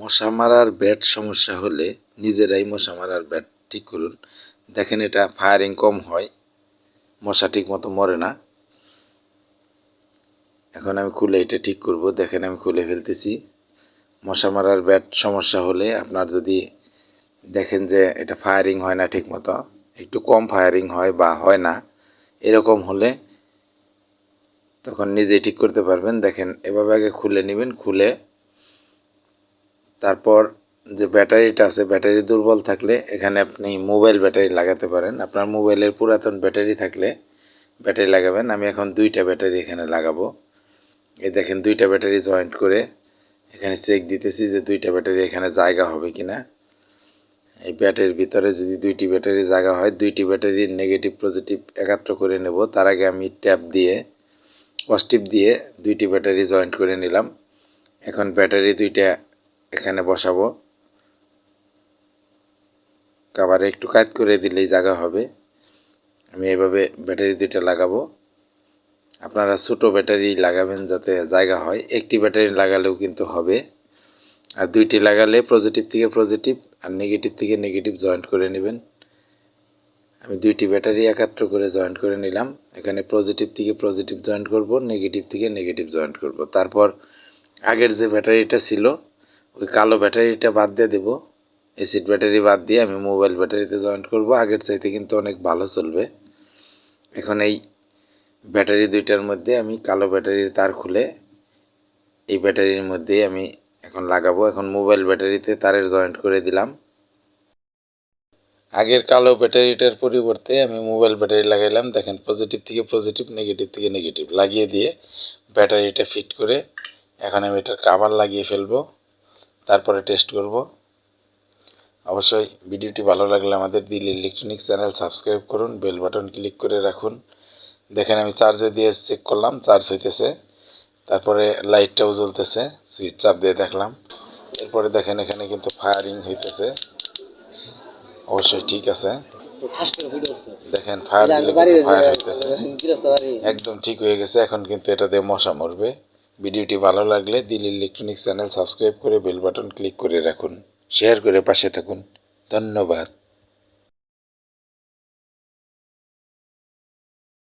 মশা মারার ব্যাট সমস্যা হলে নিজেরাই মশা মারার ব্যাট ঠিক করুন। দেখেন এটা ফায়ারিং কম হয়, মশা ঠিক মতো মরে না। এখন আমি খুলে এটা ঠিক করব, দেখেন আমি খুলে ফেলতেছি। মশা মারার ব্যাট সমস্যা হলে আপনার যদি দেখেন যে এটা ফায়ারিং হয় না ঠিক মতো একটু কম ফায়ারিং হয় বা হয় না, এরকম হলে তখন নিজেই ঠিক করতে পারবেন। দেখেন এভাবে আগে খুলে নেবেন, খুলে তারপর যে ব্যাটারিটা আছে, ব্যাটারি দুর্বল থাকলে এখানে আপনি মোবাইল ব্যাটারি লাগাতে পারেন। আপনার মোবাইলের পুরাতন ব্যাটারি থাকলে ব্যাটারি লাগাবেন। আমি এখন দুইটা ব্যাটারি এখানে লাগাবো। এই দেখেন, দুইটা ব্যাটারি জয়েন্ট করে এখানে চেক দিতেছি যে দুইটা ব্যাটারি এখানে জায়গা হবে কি না এই ব্যাটারির ভিতরে যদি দুইটি ব্যাটারি জায়গা হয়, দুইটি ব্যাটারির নেগেটিভ, পজিটিভ একাত্র করে নেব। তার আগে আমি ট্যাপ দিয়ে কস্টিপ দিয়ে দুইটি ব্যাটারি জয়েন্ট করে নিলাম। এখন ব্যাটারি দুইটা এখানে বসাবো। কাবারে একটু কাজ করে দিলেই জায়গা হবে। আমি এভাবে ব্যাটারি দুইটা লাগাবো। আপনারা ছোটো ব্যাটারি লাগাবেন যাতে জায়গা হয়। একটি ব্যাটারি লাগালেও কিন্তু হবে। আর দুইটি লাগালে পজিটিভ থেকে পজিটিভ আর নেগেটিভ থেকে নেগেটিভ জয়েন্ট করে নেবেন। আমি দুইটি ব্যাটারি একাত্র করে জয়েন্ট করে নিলাম। এখানে পজিটিভ থেকে পজিটিভ জয়েন্ট করব নেগেটিভ থেকে নেগেটিভ জয়েন্ট করব। তারপর আগের যে ব্যাটারিটা ছিল ওই কালো ব্যাটারিটা বাদ দিয়ে দেবো। এসিড ব্যাটারি বাদ দিয়ে আমি মোবাইল ব্যাটারিতে জয়েন্ট করব। আগের চাইতে কিন্তু অনেক ভালো চলবে। এখন এই ব্যাটারি দুইটার মধ্যে আমি কালো ব্যাটারির তার খুলে এই ব্যাটারির মধ্যেই আমি এখন লাগাবো। এখন মোবাইল ব্যাটারিতে তারের জয়েন্ট করে দিলাম। আগের কালো ব্যাটারিটার পরিবর্তে আমি মোবাইল ব্যাটারি লাগাইলাম। দেখেন পজিটিভ থেকে পজিটিভ নেগেটিভ থেকে নেগেটিভ লাগিয়ে দিয়ে ব্যাটারিটা ফিট করে এখন আমি এটার কাভার লাগিয়ে ফেলব। তারপরে টেস্ট করব। অবশ্যই ভিডিওটি ভালো লাগলে আমাদের দিল ইলেকট্রনিক্স চ্যানেল সাবস্ক্রাইব করুন বেল বাটন ক্লিক করে রাখুন। দেখেন আমি চার্জে দিয়ে চেক করলাম চার্জ হইতেছে। তারপরে লাইটটাও জ্বলতেছে সুইচ চাপ দিয়ে দেখলাম। এরপরে দেখেন এখানে কিন্তু ফায়ারিং হইতেছে। অবশ্যই ঠিক আছে। দেখেন ফায়ার দিলে ফায়ার হইতেছে। একদম ঠিক হয়ে গেছে, এখন কিন্তু এটা দিয়ে মশা মরবে। ভিডিওটি ভালো লাগলে দিল ইলেকট্রনিক্স চ্যানেল সাবস্ক্রাইব করে বেল বাটন ক্লিক করে রাখুন। শেয়ার করে পাশে থাকুন। ধন্যবাদ।